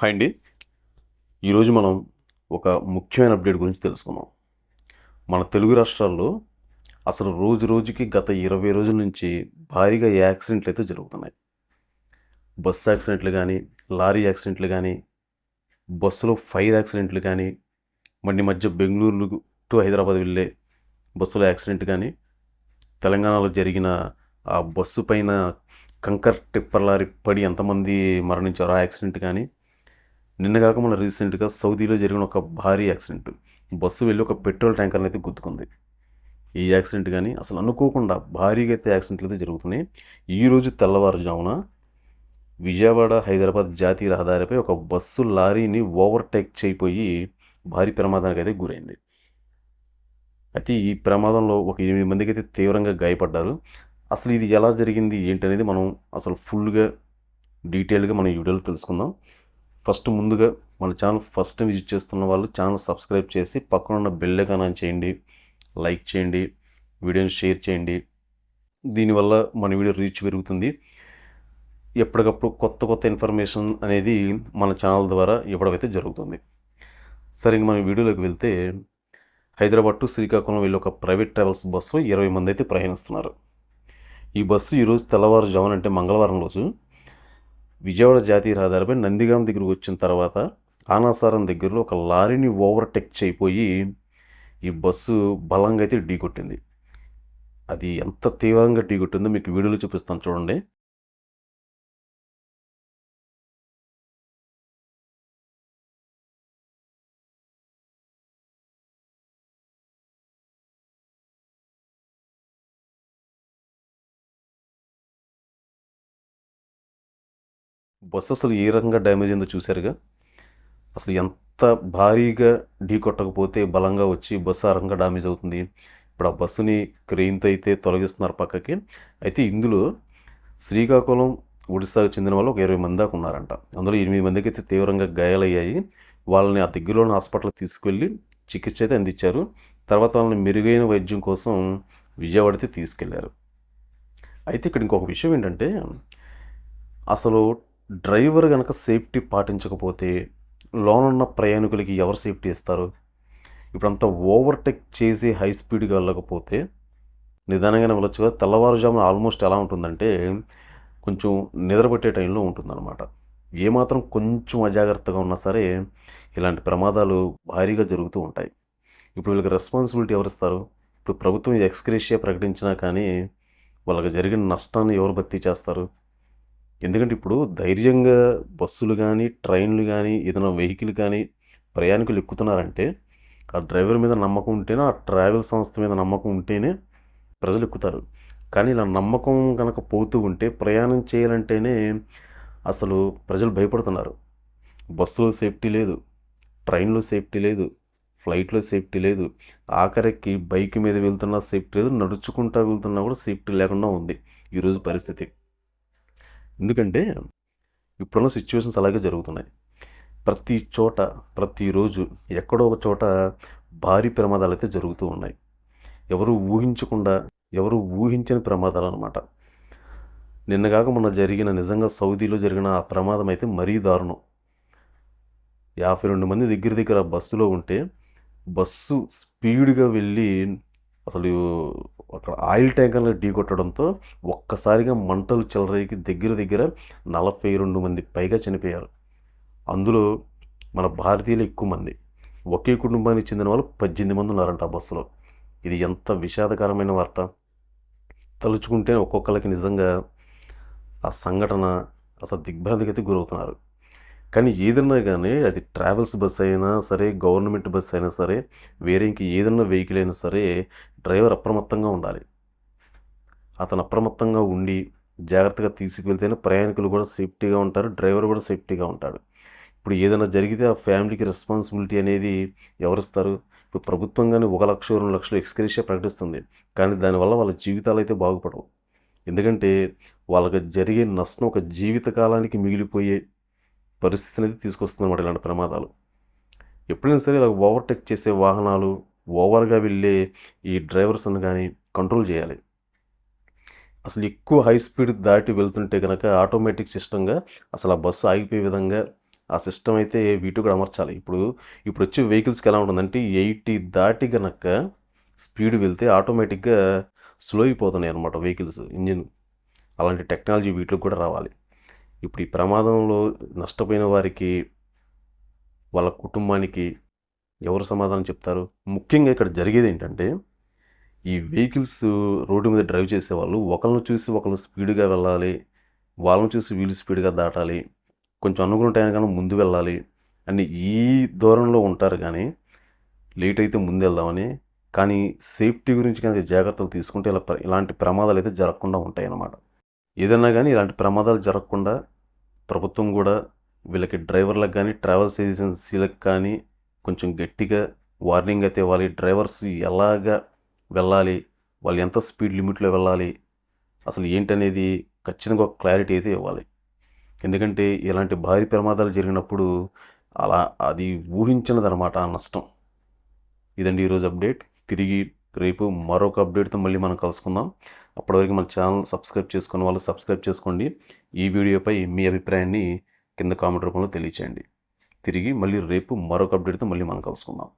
Hi అండి. ఈరోజు మనం ఒక ముఖ్యమైన అప్డేట్ గురించి తెలుసుకుందాం. మన తెలుగు రాష్ట్రాల్లో అసలు రోజు రోజుకి గత ఇరవై రోజుల నుంచి భారీగా యాక్సిడెంట్లు అయితే జరుగుతున్నాయి. బస్సు యాక్సిడెంట్లు కానీ లారీ యాక్సిడెంట్లు కానీ బస్సులో ఫైర్ యాక్సిడెంట్లు కానీ మన మధ్య బెంగళూరు టు హైదరాబాద్ వెళ్ళే బస్సులో యాక్సిడెంట్ కానీ తెలంగాణలో జరిగిన ఆ బస్సు పైన కంకర్ టిప్పర్ లారీ పడి ఎంతమంది మరణించారో ఆ యాక్సిడెంట్ కానీ నిన్నగాక మన రీసెంట్గా సౌదీలో జరిగిన ఒక భారీ యాక్సిడెంట్. బస్సు వెళ్ళి ఒక పెట్రోల్ ట్యాంకర్ని అయితే గుద్దుకుంది. ఈ యాక్సిడెంట్ కానీ అసలు అనుకోకుండా భారీగా అయితే యాక్సిడెంట్లు అయితే జరుగుతున్నాయి. ఈరోజు తెల్లవారుజామున విజయవాడ హైదరాబాద్ జాతీయ రహదారిపై ఒక బస్సు లారీని ఓవర్టేక్ చేయిపోయి భారీ ప్రమాదానికి అయితే గురైంది. అయితే ఈ ప్రమాదంలో ఒక ఎనిమిది మందికి అయితే తీవ్రంగా గాయపడ్డారు. అసలు ఇది ఎలా జరిగింది ఏంటనేది మనం అసలు ఫుల్గా డీటెయిల్గా మనం ఈ వీడియోలో తెలుసుకుందాం. ఫస్ట్ ముందుగా మన ఛానల్ ఫస్ట్ టైం విజిట్ చేస్తున్న వాళ్ళు ఛానల్ సబ్స్క్రైబ్ చేసి పక్కన ఉన్న బెల్ ఐకాన్ చేయండి లైక్ చేయండి వీడియోని షేర్ చేయండి. దీనివల్ల మన వీడియో రీచ్ పెరుగుతుంది. ఎప్పటికప్పుడు కొత్త కొత్త ఇన్ఫర్మేషన్ అనేది మన ఛానల్ ద్వారా ఇవ్వడం అయితే జరుగుతుంది. సరే మనం వీడియోలోకి వెళ్తే హైదరాబాద్ టు శ్రీకాకుళం వెళ్ళి ఒక ప్రైవేట్ ట్రావెల్స్ బస్సు ఇరవై మంది అయితే ప్రయాణిస్తున్నారు. ఈ బస్సు ఈరోజు తెల్లవారుజామున అంటే మంగళవారం రోజు. విజయవాడ జాతీయ రహదారిపై నందిగాం దగ్గరకు వచ్చిన తర్వాత ఆనాసారం దగ్గరలో ఒక లారీని ఓవర్టేక్ చేయిపోయి ఈ బస్సు బలంగా అయితే ఢీకొట్టింది. అది ఎంత తీవ్రంగా ఢీకొట్టిందో మీకు వీడియోలో చూపిస్తాను చూడండి. బస్సు అసలు ఏ రకంగా డ్యామేజ్ అయిందో చూశారుగా? అసలు ఎంత భారీగా ఢీ కొట్టకపోతే బలంగా వచ్చి బస్సు ఆ రకంగా డ్యామేజ్ అవుతుంది? ఇప్పుడు ఆ బస్సుని క్రెయిన్తో అయితే తొలగిస్తున్నారు పక్కకి. అయితే ఇందులో శ్రీకాకుళం ఒడిశాకు చెందిన వాళ్ళు ఒక ఇరవై మంది దాకా ఉన్నారంట. అందులో ఎనిమిది మందికి అయితే తీవ్రంగా గాయాలయ్యాయి. వాళ్ళని ఆ దగ్గరలోని హాస్పిటల్కి తీసుకెళ్ళి చికిత్స అయితే అందించారు. తర్వాత వాళ్ళని మెరుగైన వైద్యం కోసం విజయవాడకి తీసుకెళ్ళారు. అయితే ఇక్కడ ఇంకొక విషయం ఏంటంటే అసలు డ్రైవర్ కనుక సేఫ్టీ పాటించకపోతే లోనున్న ప్రయాణికులకి ఎవరు సేఫ్టీ ఇస్తారు? ఇప్పుడంతా ఓవర్టేక్ చేసి హై స్పీడ్గా వెళ్ళకపోతే నిదానంగానే వెళ్ళొచ్చు కదా. తెల్లవారుజామున ఆల్మోస్ట్ ఎలా ఉంటుందంటే కొంచెం నిద్రపట్టే టైంలో ఉంటుందన్నమాట. ఏమాత్రం కొంచెం అజాగ్రత్తగా ఉన్నా సరే ఇలాంటి ప్రమాదాలు భారీగా జరుగుతూ ఉంటాయి. ఇప్పుడు వీళ్ళకి రెస్పాన్సిబిలిటీ ఎవరిస్తారు ఇప్పుడు ప్రభుత్వం ఎక్స్క్రేషియా ప్రకటించినా కానీ వాళ్ళకి జరిగిన నష్టాన్ని ఎవరు భర్తీ చేస్తారు? ఎందుకంటే ఇప్పుడు ధైర్యంగా బస్సులు కానీ ట్రైన్లు కానీ ఏదైనా వెహికల్ కానీ ప్రయాణికులు ఎక్కుతున్నారంటే ఆ డ్రైవర్ మీద నమ్మకం ఉంటేనే ఆ ట్రావెల్ సంస్థ మీద నమ్మకం ఉంటేనే ప్రజలు ఎక్కుతారు. కానీ ఇలా నమ్మకం కనుక పోతూ ఉంటే ప్రయాణం చేయాలంటేనే అసలు ప్రజలు భయపడుతున్నారు. బస్సులో సేఫ్టీ లేదు ట్రైన్లో సేఫ్టీ లేదు ఫ్లైట్లో సేఫ్టీ లేదు ఆఖరికి బైక్ మీద వెళ్తున్నా సేఫ్టీ లేదు నడుచుకుంటా వెళ్తున్నా కూడా సేఫ్టీ లేకుండా ఉంది ఈరోజు పరిస్థితి. ఎందుకంటే ఇప్పుడున్న సిచ్యువేషన్స్ అలాగే జరుగుతున్నాయి. ప్రతి చోట ప్రతిరోజు ఎక్కడో ఒక చోట భారీ ప్రమాదాలు అయితే జరుగుతూ ఉన్నాయి. ఎవరు ఊహించకుండా ఎవరు ఊహించని ప్రమాదాలు అనమాట నిన్నగాక మొన్న జరిగిన నిజంగా సౌదీలో జరిగిన ఆ ప్రమాదం అయితే మరీ దారుణం. యాభై రెండు మంది దగ్గర దగ్గర బస్సులో ఉంటే బస్సు స్పీడ్గా వెళ్ళి అసలు అక్కడ ఆయిల్ ట్యాంకర్లు ఢీ కొట్టడంతో ఒక్కసారిగా మంటలు చెలరేకి దగ్గర దగ్గర నలభై రెండు మంది పైగా చనిపోయారు. అందులో మన భారతీయులు ఎక్కువ మంది. ఒకే కుటుంబానికి చెందిన వాళ్ళు పద్దెనిమిది మంది ఉన్నారంట ఆ బస్సులో. ఇది ఎంత విషాదకరమైన వార్త. తలుచుకుంటే ఒక్కొక్కరికి నిజంగా ఆ సంఘటన అసలు దిగ్భ్రాంతికి అయితే గురవుతున్నారు. కానీ ఏదన్నా కానీ అది ట్రావెల్స్ బస్ అయినా సరే గవర్నమెంట్ బస్ అయినా సరే వేరే ఇంక ఏదన్నా వెహికల్ అయినా సరే డ్రైవర్ అప్రమత్తంగా ఉండాలి. అతను అప్రమత్తంగా ఉండి జాగ్రత్తగా తీసుకువెళ్తేనే ప్రయాణికులు కూడా సేఫ్టీగా ఉంటారు డ్రైవర్ కూడా సేఫ్టీగా ఉంటాడు. ఇప్పుడు ఏదైనా జరిగితే ఆ ఫ్యామిలీకి రెస్పాన్సిబిలిటీ అనేది ఎవరిస్తారు? ఇప్పుడు ప్రభుత్వంగానే ఒక లక్ష రెండు లక్షలు ఎక్స్క్రేషియా ప్రకటిస్తుంది. కానీ దానివల్ల వాళ్ళ జీవితాలు అయితే బాగుపడవు. ఎందుకంటే వాళ్ళకి జరిగే నష్టం ఒక జీవితకాలానికి మిగిలిపోయే పరిస్థితి అనేది తీసుకొస్తుందన్నమాట ఇలాంటి ప్రమాదాలు. ఎప్పుడైనా సరే ఇలా ఓవర్టేక్ చేసే వాహనాలు ఓవర్గా వెళ్ళే ఈ డ్రైవర్స్ని కానీ కంట్రోల్ చేయాలి. అసలు ఎక్కువ హై స్పీడ్ దాటి వెళ్తుంటే కనుక ఆటోమేటిక్ సిస్టంగా అసలు ఆ బస్సు ఆగిపోయే విధంగా ఆ సిస్టమ్ అయితే వీటి కూడా అమర్చాలి. ఇప్పుడు ఇప్పుడు వచ్చే వెహికల్స్కి ఎలా ఉంటుందంటే ఎయిటీ దాటి కనుక స్పీడ్ వెళ్తే ఆటోమేటిక్గా స్లో అయిపోతున్నాయి అనమాట వెహికల్స్ ఇంజిన్. అలాంటి టెక్నాలజీ వీటికి కూడా రావాలి. ఇప్పుడు ఈ ప్రమాదంలో నష్టపోయిన వారికి వాళ్ళ కుటుంబానికి ఎవరు సమాధానం చెప్తారు? ముఖ్యంగా ఇక్కడ జరిగేది ఏంటంటే ఈ వెహికల్స్ రోడ్డు మీద డ్రైవ్ చేసేవాళ్ళు ఒకరిని చూసి ఒకళ్ళు స్పీడ్గా వెళ్ళాలి వాళ్ళని చూసి వీళ్ళు స్పీడ్గా దాటాలి కొంచెం అనుకున్న టైం ముందు వెళ్ళాలి అని ఈ దూరంలో ఉంటారు కానీ లేట్ అయితే ముందు వెళ్దామని కానీ సేఫ్టీ గురించి కానీ జాగ్రత్తలు తీసుకుంటే ఇలా ప్ర- ఇలాంటి ప్రమాదాలు అయితే జరగకుండా ఉంటాయి అన్నమాట ఏదైనా కానీ ఇలాంటి ప్రమాదాలు జరగకుండా ప్రభుత్వం కూడా వీళ్ళకి డ్రైవర్లకు కానీ ట్రావెల్స్ ఏజెన్సీలకు కానీ కొంచెం గట్టిగా వార్నింగ్ అయితే ఇవ్వాలి. డ్రైవర్స్ ఎలాగా వెళ్ళాలి? వాళ్ళు ఎంత స్పీడ్ లిమిట్లో వెళ్ళాలి? అసలు ఏంటనేది ఖచ్చితంగా ఒక క్లారిటీ అయితే ఇవ్వాలి. ఎందుకంటే ఇలాంటి భారీ ప్రమాదాలు జరిగినప్పుడు అలా అది ఊహించినదనమాట ఆ నష్టం. ఇదండి ఈరోజు అప్డేట్. తిరిగి రేపు మరొక అప్డేట్తో మళ్ళీ మనం కలుసుకుందాం. అప్పటివరకు మన ఛానల్ సబ్స్క్రైబ్ చేసుకున్న వాళ్ళు సబ్స్క్రైబ్ చేసుకోండి. ఈ వీడియోపై మీ అభిప్రాయాన్ని కింద కామెంట్ రూపంలో తెలియచేయండి. తిరిగి మళ్ళీ రేపు మరొక అప్డేట్తో మళ్ళీ మనం కలుసుకుందాం.